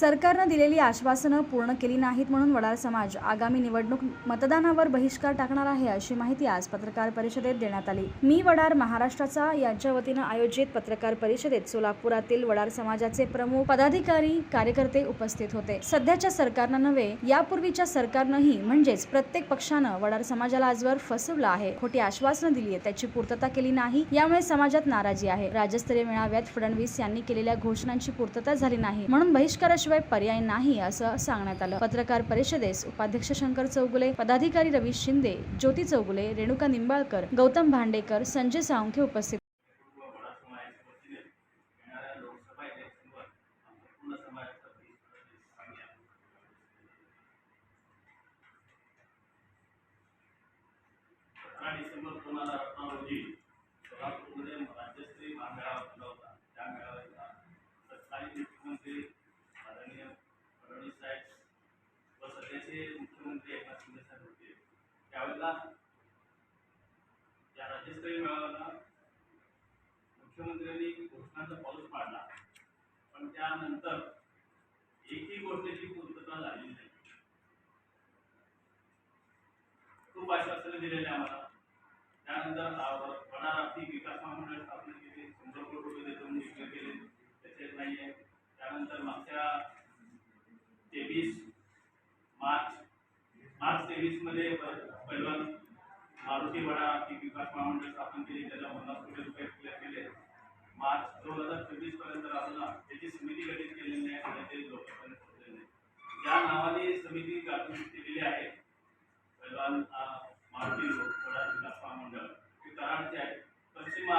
सरकारनं दिलेली आश्वासनं पूर्ण केली नाहीत म्हणून वडार समाज आगामी निवडणूक मतदानावर बहिष्कार टाकणार आहे अशी माहिती आज पत्रकार परिषदेत देण्यात आली. मी वडार महाराष्ट्राचा यांच्या वतीनं आयोजित पत्रकार परिषदेत सोलापुरातील वडार समाजाचे प्रमुख पदाधिकारी कार्यकर्ते उपस्थित होते. सध्याच्या सरकारनं नव्हे यापूर्वीच्या सरकारनंही म्हणजेच प्रत्येक पक्षानं वडार समाजाला आजवर फसवलं आहे. खोटी आश्वासनं दिली आहे त्याची पूर्तता केली नाही यामुळे समाजात नाराजी आहे. राज्यस्तरीय मेळाव्यात फडणवीस यांनी केलेल्या घोषणांची पूर्तता झाली नाही म्हणून बहिष्काराशिवाय पर्याय नाही असं सांगण्यात आलं. पत्रकार परिषदेस उपाध्यक्ष शंकर चौगुले पदाधिकारी रवी शिंदे ज्योती चौगुले रेणुका निंबाळकर गौतम भांडेकर संजय सावंखे उपस्थित डिसेंबर दोन हजार अठरा रोजी साहेब मुख्यमंत्री एकनाथ शिंदे साहेब होते त्यावेळेला या राज्यस्तरीय मेळाव्याला मुख्यमंत्र्यांनी घोषणाचा पाऊस पाडला. पण त्यानंतर एकही गोष्टीची पूर्तता झालेली नाही. खूप आश्वासने दिलेले आम्हाला. त्यानंतर वडार आर्थिक विकास महामंडळ स्थापन केले. शंभर कोटी रुपये देतो केले त्याचे नाही आहे त्यानंतर मागच्या तेवीस मार्च तेवीसमध्ये पैलवान मारुती वडा ही विकास महामंडळ स्थापन केली त्याला पन्नास कोटी रुपये क्लिअर केले. मार्च दोन हजार चोवीसपर्यंत राबवला त्याची समिती गठीत केलेली आहे त्याचे लोकांपर्यंत पोहोचलेली ज्या नावाने समिती गाठून केलेली आहे पैलवान मारुती वडा विकास महामंडळ ते कराडचे आहे. पश्चिम